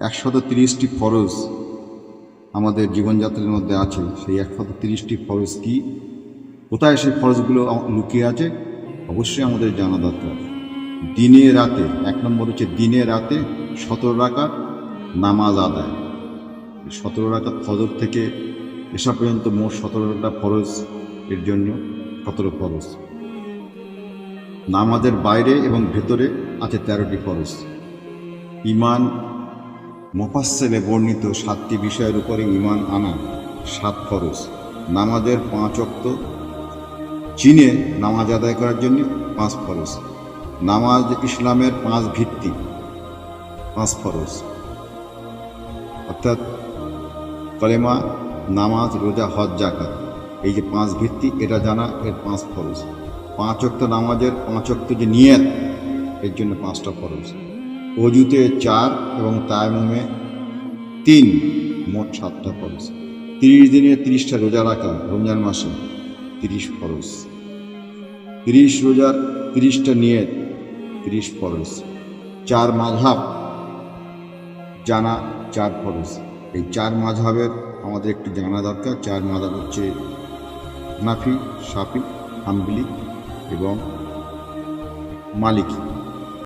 একশত তিরিশটি ফরজ আমাদের জীবনযাত্রার মধ্যে আছে। সেই একশত তিরিশটি ফরজ কি? কোথায় সেই ফরজগুলো লুকিয়ে আছে? অবশ্যই আমাদের জানা দরকার। দিনে রাতে, এক নম্বর হচ্ছে দিনে রাতে সতেরো রাকাত নামাজ আদায়। সতেরো রাকাত ফজর থেকে এসা পর্যন্ত মোট সতেরোটা ফরজ এর জন্য সতেরো ফরজ। নামাজের বাইরে এবং ভেতরে আছে তেরোটি ফরজ। ইমান মোফাসেলে বর্ণিত সাতটি বিষয়ের উপরে ইমান আনা সাত ফরজ। নামাজের পাঁচ অক্ত চীনে নামাজ আদায় করার জন্য পাঁচ ফরজ। নামাজ ইসলামের পাঁচ ভিত্তি, পাঁচ ফরজ। অর্থাৎ কলেমা, নামাজ, রোজা, হজ জাকাত এই যে পাঁচ ভিত্তি, এটা জানা এর পাঁচ ফরজ। পাঁচ অক্ত নামাজের পাঁচ অক্ত যে নিয়ত, এর জন্য পাঁচটা ফরজ। অজুতে চার এবং তায়ামুমে তিন, মোট সাতটা ফরজ। তিরিশ দিনে তিরিশটা রোজা রাখা রমজান মাসে তিরিশ ফরজ। তিরিশ রোজার তিরিশটা নিয়ে তিরিশ ফরজ। চার মাঝহাব জানা চার ফরজ। এই চার মাঝহাবের আমাদের একটু জানা দরকার। চার মাঝহাব হচ্ছে নাফি সাফি হাম্বলি এবং মালিকি।